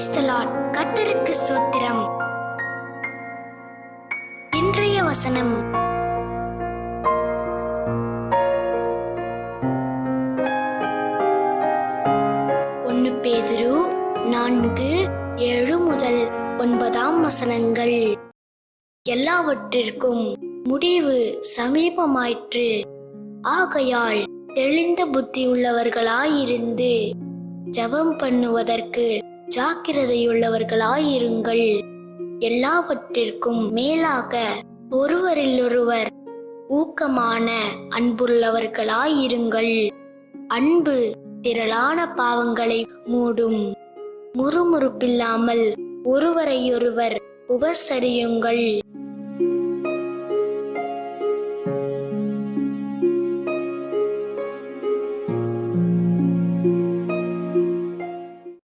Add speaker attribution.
Speaker 1: Praise the ஸ்தோத்திரம். இன்றைய வசனம். ஒன்னு பேதுரு நான்கு ஏழு முதல் ஒன்பதாம் வசனங்கள். எல்லாவற்றிற்கும் முடிவு சமீபமாயிற்று. ஆகையால் தெளிந்த புத்தி உள்ளவர்களாயிருந்து ஜபம் பண்ணுவதற்கு ஜாக்கிரதையுள்ளவர்களாயிருங்கள். எல்லாவற்றிற்கும் மேலாக ஒருவரிலொருவர் ஊக்கமான அன்புள்ளவர்களாயிருங்கள். அன்பு திரளான பாவங்களை மூடும். முறுமுறுப்பில்லாமல் ஒருவரையொருவர் உபசரியுங்கள்.